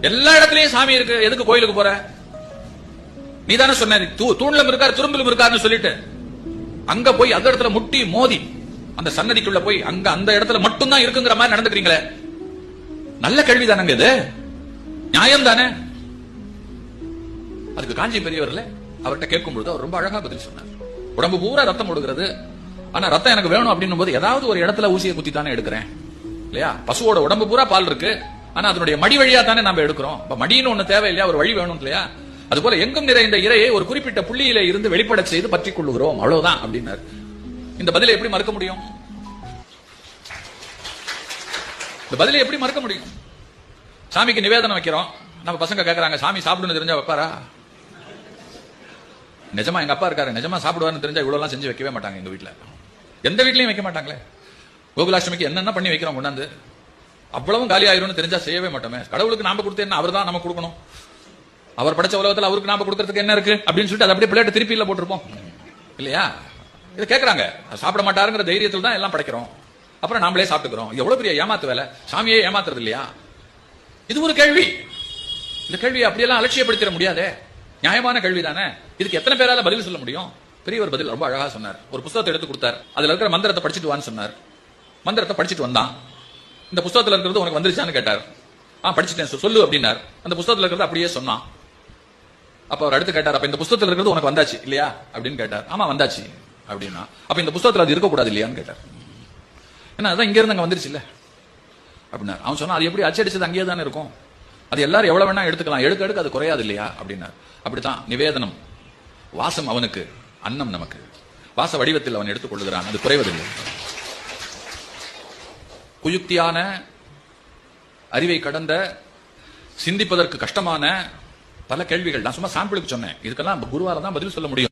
எல்லா இடத்துலயும் சாமி இருக்கு. எதுக்கு கோயிலுக்கு போற? நீ தானே சொன்ன தூ- தூண்லும் இருக்காரு துரும்பிலும் இருக்காருன்னு சொல்லிட்டு. அங்க போய் அந்த இடத்துல முட்டி மோதி அந்த சன்னதிக்குள்ள போய் அங்க அந்த இடத்துல மட்டும்தான் இருக்குங்கிற மாதிரி நடந்துக்கிறீங்களே. நல்ல கேள்வி தானங்க இது. நியாயம் தானே அதுக்கு காஞ்சி பெரியவர்ல அவர்கிட்ட கேட்கும் பொழுது அவர் ரொம்ப அழகா பதில் சொன்னார். உடம்பு பூரா ரத்தம் ஓடுகிறது ஆனா ரத்தம் எனக்கு வேணும் அப்படின்னும் போது ஏதாவது ஒரு இடத்துல ஊசியை குத்தி தானே எடுக்கிறேன். இல்லையா? பசுவோட உடம்பு பூரா பால் இருக்கு. ஆனா அதனுடைய மடி வழியா தானே நம்ம எடுக்கிறோம். இப்ப மடின்னு ஒண்ணு தேவை இல்லையா ஒரு வழி வேணும் இல்லையா? அது போல எங்கும் நிறைந்த இரையை ஒரு குறிப்பிட்ட புள்ளியில இருந்து வெளிப்பட செய்து பற்றி கொள்ளுகிறோம். அவ்வளவுதான் அப்படின்னாரு. இந்த பதிலை எப்படி மறுக்க முடியும்? இந்த பதிலை எப்படி மறுக்க முடியும்? சாமிக்கு நிவேதனம் வைக்கிறோம். நம்ம பசங்க கேக்குறாங்க சாமி சாப்பிடுன்னு தெரிஞ்சா வைப்பாரா? நிஜமா எங்க அப்பா இருக்காரு. நிஜமா சாப்பிடுவாருன்னு தெரிஞ்சா இவ்வளவு எல்லாம் செஞ்சு வைக்கவே மாட்டாங்க எங்க வீட்டுல எந்த வீட்லயும் வைக்க மாட்டாங்களே. கோகுலாஷ்டமிக்கு என்னென்ன பண்ணி வைக்கிறோம் கொண்டாந்து? அவ்வளவும் காலி ஆயிரும்னு தெரிஞ்சா செய்யவே மாட்டோமே. கடவுளுக்கு நாம கொடுத்து என்ன? அவர் தான் நம்ம கொடுக்கணும். அவர் படைச்ச உலகத்துல அவருக்கு நாம கொடுக்கறதுக்கு என்ன இருக்கு? அப்படின்னு சொல்லிட்டு அதை அப்படியே பிள்ளைட்டு திருப்பி இல்ல போட்டிருப்போம். இல்லையா? இதை கேட்கறாங்க சாப்பிட மாட்டாருங்கிற தைரியத்தில் தான் எல்லாம் படைக்கிறோம். அப்புறம் நாமளே சாப்பிட்டுக்கிறோம். எவ்வளவு பெரிய ஏமாத்து வேலை? சாமியே ஏமாத்துறது இல்லையா? இது ஒரு கேள்வி. இந்த கேள்வியை அப்படியெல்லாம் அலட்சியப்படுத்திட முடியாதே. நியாயமான கேள்வி தானே இதுக்கு எத்தனை பேரால பதில் சொல்ல முடியும்? பெரியவர் பதில் ரொம்ப அழகா சொன்னார். ஒரு புத்தகத்தை எடுத்து கொடுத்தார். அதுல இருக்கிற மந்திரத்தை படிச்சுட்டு வான்னு சொன்னார். மந்திரத்தை படிச்சுட்டு வந்தான். இந்த புஸ்தகத்தில் இருக்கிறது உனக்கு வந்துருச்சான்னு கேட்டார். ஆ படிச்சுட்டேன் சொல்லு அப்படின்னார். அந்த புஸ்தகத்தில் இருக்கிறது அப்படியே சொன்னான். அப்ப அவர் அடுத்து கேட்டார் அப்ப இந்த புஸ்தகத்துல இருக்கிறது உனக்கு வந்தாச்சு இல்லையா? அப்படின்னு கேட்டார். ஆமா வந்தாச்சு அப்படின்னா. அப்ப இந்த புஸ்தகத்தில் அது இருக்கக்கூடாது இல்லையான்னு கேட்டார். ஏன்னா அதான் இங்க இருந்து அங்க வந்துருச்சு இல்ல. அப்படின்னா அவன் சொன்னா அது எப்படி அச்சடிச்சது அங்கேயே தானே இருக்கும்? அது எல்லாரும் எவ்வளவு வேணா எடுத்துக்கலாம். எடுக்க எடுக்க அது குறையாது இல்லையா? அப்படின்னார். அப்படித்தான் நிவேதனம் வாசம் அவனுக்கு அன்னம் நமக்கு. வாச வடிவத்தில் அவன் எடுத்துக் கொள்ளுகிறான் அது குறைவதில்லை. குயுக்தியான அறிவை கடந்த சிந்திப்பதற்கு கஷ்டமான பல கேள்விகள். நான் சும்மா சாம்பிளுக்கு சொன்னேன். இதுக்கெல்லாம் குருவால தான் பதில் சொல்ல முடியும்.